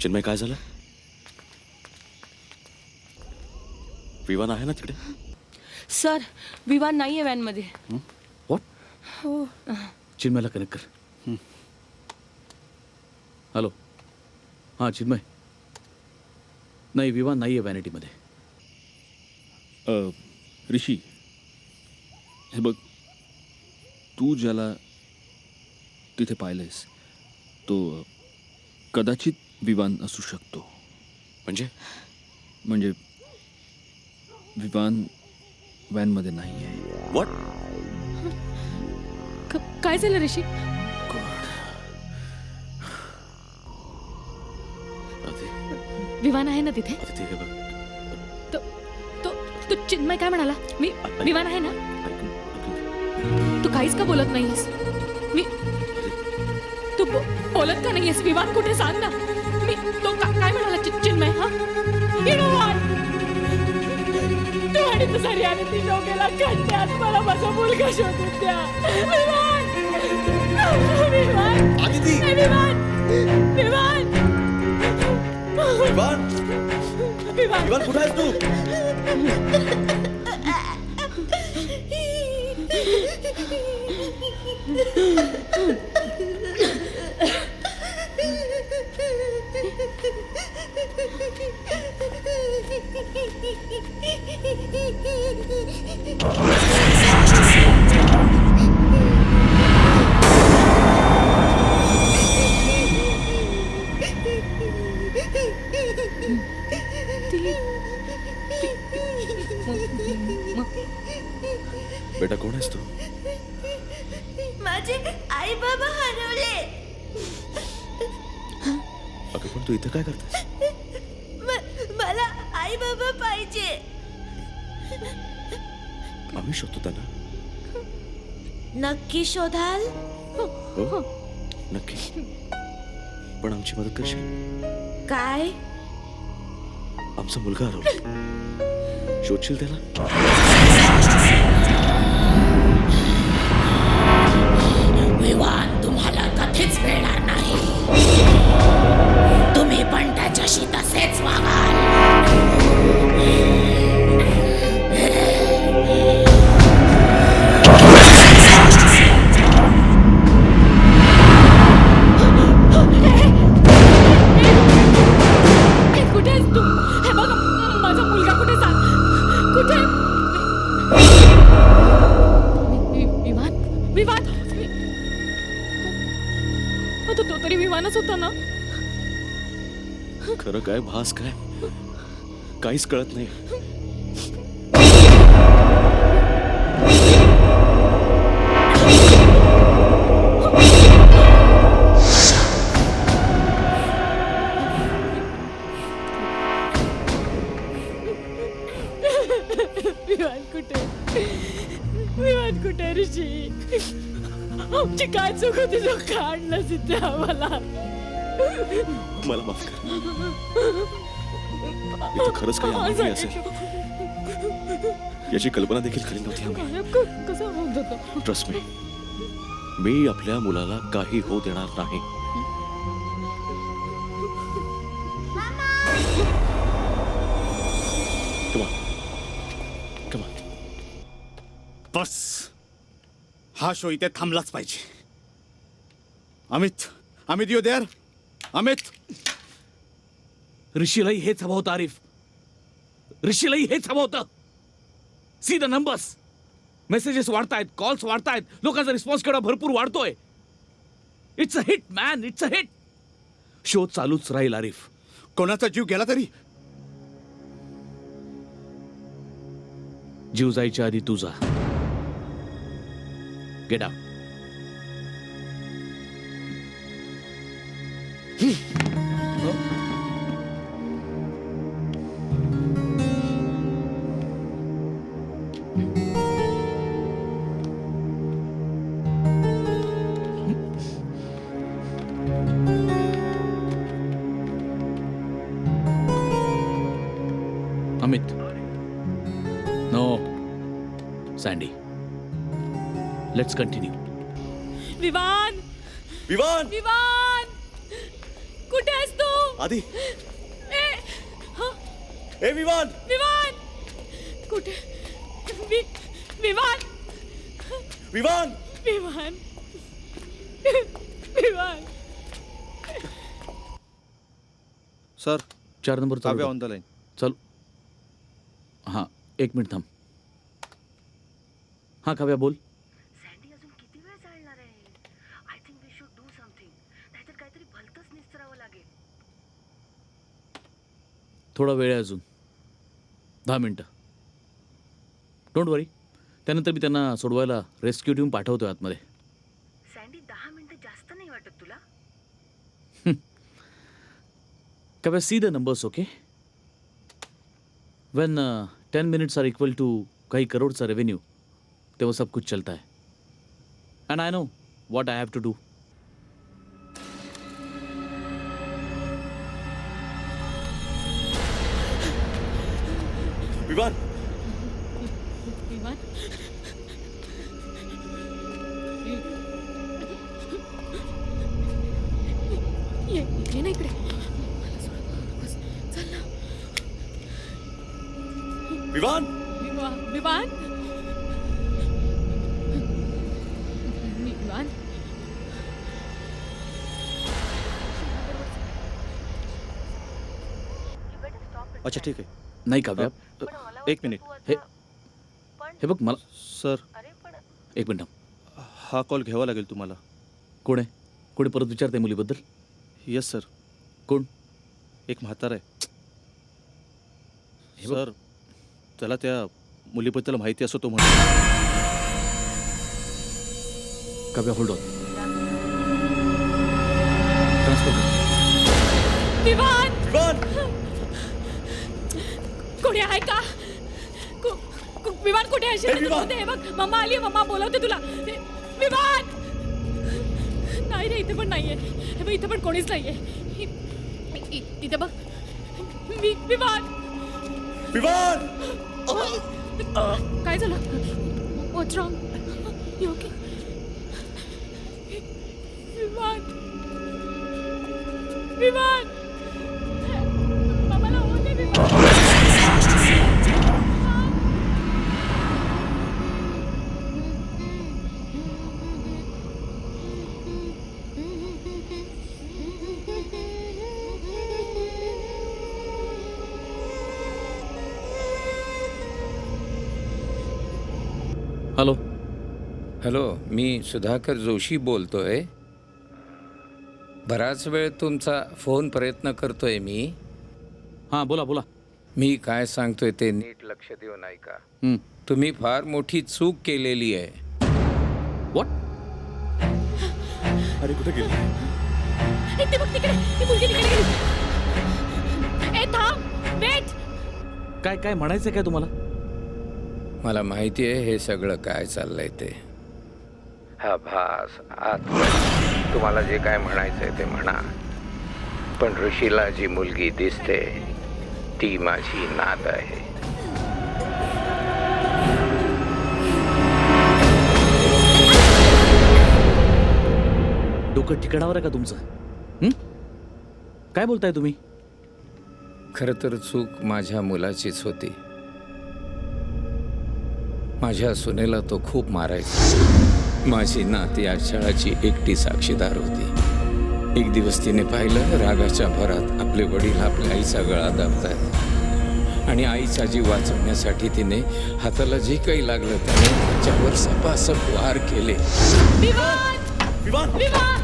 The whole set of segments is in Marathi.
चिन्मय काय झालं? विवान आहे ना तिकडे? सर विवान नाही आहे व्हॅनमध्ये व्हॉट हो. चिन्मयला कनेक्ट कर. हॅलो हां चिन्मय. नाही विमान नाही आहे व्हॅनिटीमध्ये अ, ऋषी हे बघ तू ज्याला तिथे पाहिलंयस तो कदाचित विवान असू शकतो. म्हणजे? म्हणजे विवान व्हॅनमध्ये नाही आहे. वॉट क- काय झालं ऋषी? विवान आहे ना तिथे? हे बघ. तो तो तो चिन्मय काय म्हणाला? मी विवान आहे ना? ऐकून ऐकून तू काहीच का बोलत नाहीयेस मी तू बो- बोलत का नाहीयेस विवान कुठे सांग ना. मी तो का- काय म्हणाला चिन्मय हा You know what? तू आणि तुझा ती डोक्याला खड्ड्यात मला माझा मुलगा शोधून द्या विवान विवान आदिती विवान विवान विवान विवान कुठे आहेस तू बेटा बाबा पाहिजे. आम्ही शोधतो त्यांना नक्की शोधाल? हो नक्की. पण आमची मदत करशील? काय? आमचा मुलगा हरवला. शोधशील त्याला? विवान तुम्हाला कधीच मिळणार नाही. तुम्ही पण त्याच्याशी तसेच वागाल. कुठे हे माझा मुलगा कुठे कुठे तरी विमानच होता ना. खरं काय भास काय? काहीच कळत नाही. विमान कुठे? विमान कुठे ऋषी? आमची काय चूक होती जो काढलं तिथे आम्हाला? मला माफ कर. इथं खरंच काही अनुभवी असेल. याची कल्पना देखील केली नव्हती आम्ही. क- कसं होत होतं ट्रस्ट मी मी आपल्या मुलाला काही होऊ देणार नाही. Come on. Come on. बस. हा शो इथे थांबलाच पाहिजे. Amit Amit you there Amit! ऋषीलाही हेच हवं होतं आरिफ. ऋषीलाही हेच हवं होतं. सी द नंबर्स मेसेजेस वाढतायत कॉल्स वाढतायत. लोकांचा रिस्पॉन्स केवढा भरपूर वाढतोय. It's a hit man it's a hit show चालूच राहील आरिफ. कोणाचा जीव गेला तरी? जीव जायच्या आधी तू जा. Get out Amit. No Sandy let's continue विमान विवान! विमान कुठे आहेस तू? आधी. ए हा. ए विमान विमान कुठे? वि विमान विमान विमान विमान सर चार नंबर चालू ऑन द लाईन चल. हां एक मिनिट थांब. हां काव्या बोल. सँडी अजून किती वेळ चालणार आहे? I think we should do something नाहीतर काहीतरी भलतंच निस्तरावं लागेल. थोडा वेळ आहे अजून. दहा मिनटं. डोंट वरी त्यानंतर मी त्यांना सोडवायला रेस्क्यू टीम पाठवतो आतमध्ये. सँडी दहा मिनिटं जास्त नाही वाटत तुला? Kavya see the numbers okay when ten minutes are equal to कई करोड़ सा रेवेन्यू तो वो सब कुछ चलता है। And I know what I have to do विमान विमान ये ये ना इकडे। अच्छा ठीक आहे. नाही काव्या एक मिनिट. हे हे बघ मला सर. अरे पण एक मिनिट हा कॉल घ्यावा लागेल तुम्हाला. कोण आहे? कोणी परत विचारते मुलीबद्दल? येस सर कोण? एक म्हातार आहे. हे बघ. सर त्याला त्या मुलीबद्दल माहिती असो तो म्हणतो. काव्या होल्ड ऑन हे विमान! हे बघ मम्मा आली मम्मा बोलवते तुला. हे- विमान नाही रे इथे पण नाहीये. हे बघ इथे पण कोणीच नाहीये. इ- इ- इथे बघ. वि- विमान विमान काय झालं? व्हॉट्स रॉंग ओके विमान विमान हॅलो मी सुधाकर जोशी बोलतोय. बराच वेळ तुमचा फोन प्रयत्न करतोय मी. हां बोला बोला. मी काय सांगतोय ते नीट लक्ष देऊन ऐका. हं. तुम्ही फार मोठी चूक केलेली आहे. What? अरे कुठे गेली? ए, ते बघ तिकडे ती मुलगी तिकडे गेली. ए थांब वेट काय काय म्हणायचं काय तुम्हाला? मला माहिती आहे हे सगळं काय चाललंय ते. हा भास आत तुम्हाला जे काय म्हणायचंय ते म्हणा. पण ऋषीला जी मुलगी दिसते ती माझी नात आहे. डोकं ठिकाणावर आहे का तुमचं? हं? काय बोलताय तुम्ही? खरं तर चूक माझ्या मुलाचीच होती. माझ्या सुनेला तो खूप मारायचा. माझी नात या छळाची एकटी साक्षीदार होती. एक दिवस तिने पाहिलं रागाच्या भरात आपले वडील आपल्या आईचा गळा दाबतायत. आणि आईचा जीव वाचवण्यासाठी तिने हाताला जे काही लागलं त्याने त्याच्यावर सपासप वार केले. विमान विमान विमान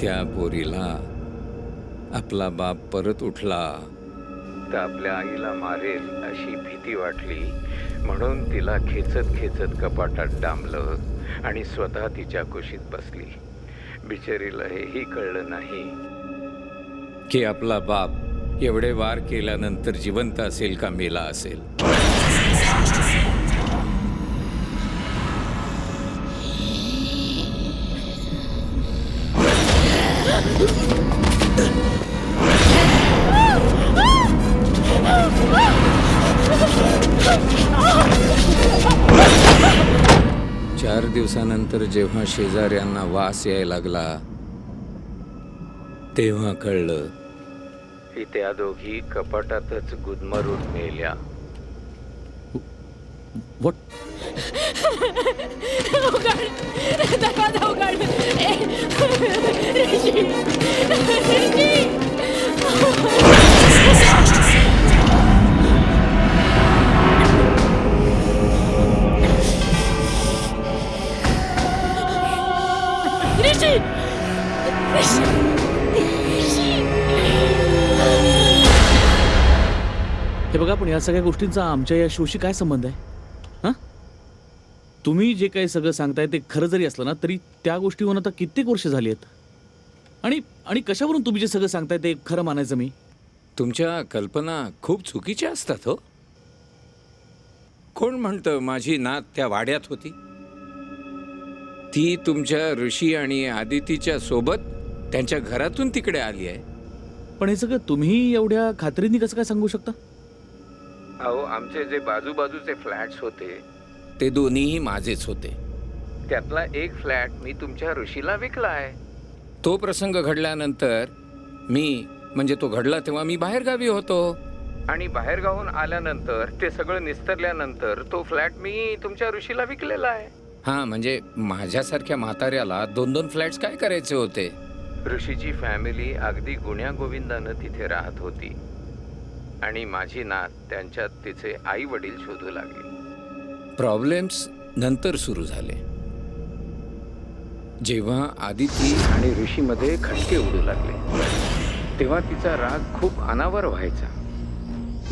त्या पोरीला आपला बाप परत उठला. तर आपल्या आईला मारेल अशी भीती वाटली. म्हणून तिला खेचत खेचत कपाटात डांबलं आणि स्वतः तिच्या कुशीत बसली. बिचारीला हेही कळलं नाही. की आपला बाप एवढे वार केल्यानंतर जिवंत असेल का मेला असेल? जेव्हा शेजाऱ्यांना वास यायला लागला तेव्हा कळलं की त्या दोघी कपाटातच गुदमरून मेल्या. व्हॉट उघड. दरवाजा उघड. ए, ऋषी. ऋषी. ऋषी हे बघा पण या सगळ्या गोष्टींचा आमच्या या शोशी काय संबंध आहे? हां? तुम्ही जे काही सगळं सांगताय ते खरं जरी असलं ना तरी त्या गोष्टी होऊन आता कित्येक वर्ष झाली आहेत. आणि आणि कशावरून तुम्ही जे सगळं सांगताय ते खरं मानायचं मी? तुमच्या कल्पना खूप चुकीच्या असतात हो. कोण म्हणतं माझी नात त्या वाड्यात होती ती तुमच्या ऋषी आणि आदितीच्या सोबत त्यांच्या घरातून तिकडे आली आहे. पण हे सगळं तुम्ही एवढ्या खात्रीने कसं काय सांगू शकता? अहो आमचे जे बाजूबाजूचे फ्लॅट्स होते ते दोन्हीही माझेच होते. त्यातला एक फ्लॅट मी तुमच्या ऋषीला विकला आहे. तो प्रसंग घडल्यानंतर मी म्हणजे तो घडला तेव्हा मी बाहेरगावी होतो. आणि बाहेरगावून आल्यानंतर ते सगळं निस्तरल्यानंतर तो फ्लॅट मी तुमच्या ऋषीला विकलेला आहे. हा म्हणजे माझ्यासारख्या म्हाताऱ्याला दोन दोन फ्लॅट्स काय करायचे होते? ऋषीची फॅमिली अगदी गुण्या गोविंदानं तिथे राहत होती. आणि माझी नात त्यांच्यात तिचे आई वडील शोधू लागले. प्रॉब्लेम्स नंतर सुरू झाले. जेव्हा आदिती आणि ऋषीमध्ये खटके उडू लागले तेव्हा तिचा राग खूप अनावर व्हायचा.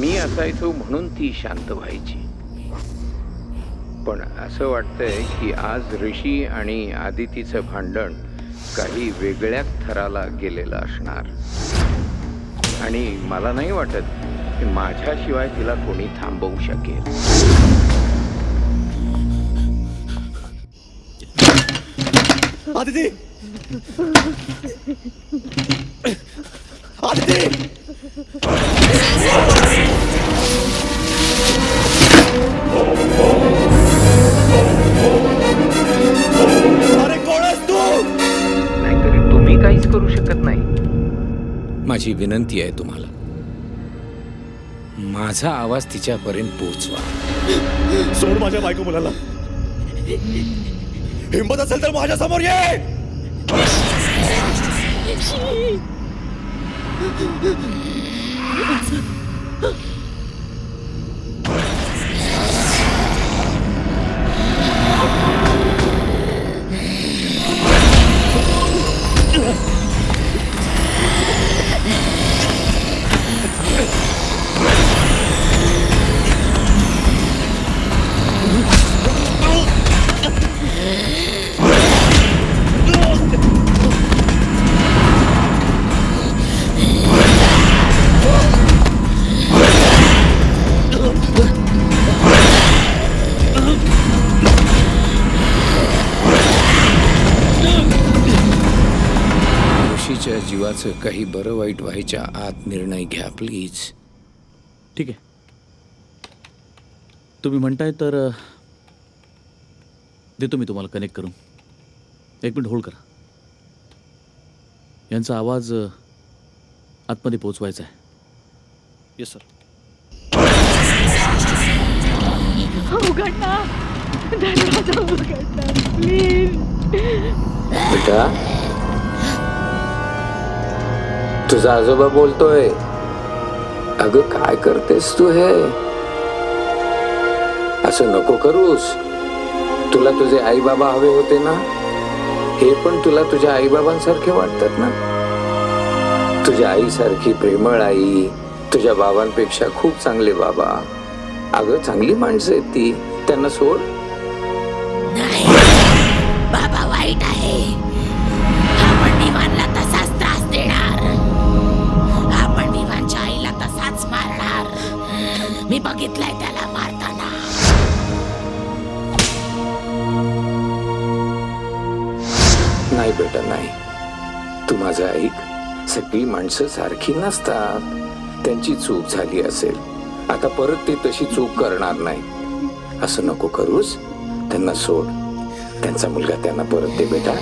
मी असायचो म्हणून ती शांत व्हायची. पण असं वाटतंय की आज ऋषी आणि आदितीचं भांडण काही वेगळ्याच थराला गेलेलं असणार. आणि मला नाही वाटत की माझ्याशिवाय तिला कोणी थांबवू शकेल. आदिती! आदिती! शकत नाही. माझी विनंती आहे तुम्हाला. माझा आवाज तिच्यापर्यंत पोहोचवा. सोड माझ्या बायको मुलाला. हिंमत असेल तर माझ्यासमोर ये! जीवाचं काही बरं वाईट व्हायच्या आत निर्णय घ्या प्लीज. ठीक आहे. तुम्ही म्हणताय तर अ, देतो मी तुम्हाला कनेक्ट करून. एक मिनिट होल्ड करा. यांचा आवाज अ, आतमध्ये पोचवायचा आहे. येस सर उघड ना दरवाजा उघड ना प्लीज बेटा तुझा आजोबा बोलतोय अगं काय करतेस तू हे? असं नको करूस. तुला तुझे आई बाबा हवे होते ना? हे पण तुला तुझ्या आई बाबांसारखे वाटतात ना? तुझ्या आईसारखी प्रेमळ आई तुझ्या बाबांपेक्षा खूप चांगले बाबा. अगं चांगली माणसं आहेत ती. त्यांना सोड. नाही. बाबा वाईट आहे. बघितलंय त्याला मारताना. नाही बेटा नाही. तू माझं ऐक. सगळी माणसं सारखी नसतात. त्यांची चूक झाली असेल. आता परत ते तशी चूक करणार नाही. असं नको करूस. त्यांना सोड. त्यांचा मुलगा त्यांना परत दे बेटा.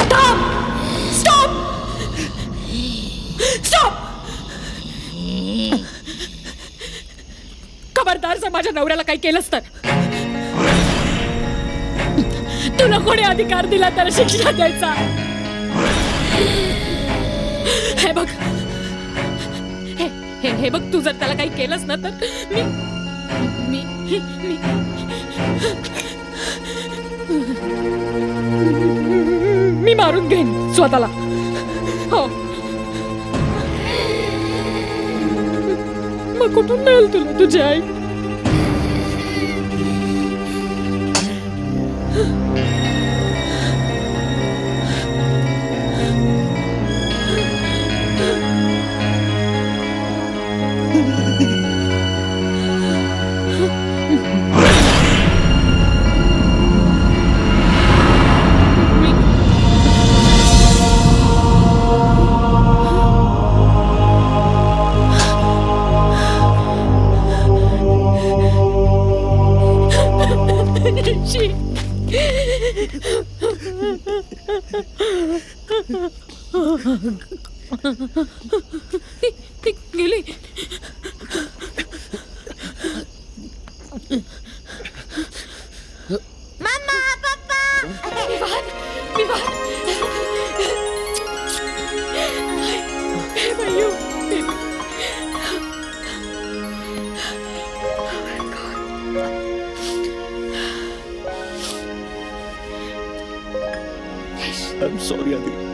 स्टॉप जर माझ्या नवऱ्याला काही केलंस तर तुला कोणी अधिकार दिला तर शिक्षा द्यायचा. हे बघ. हे हे हे बघ तू जर त्याला काही केलंस ना तर मी मी मी. मी मारून घेईन स्वतःला. हो. मग कुठून मिळेल तुला तुझी आई? Mama, papa! Biwan! Biwan! Ay, Beba, you! I'm sorry, Adi.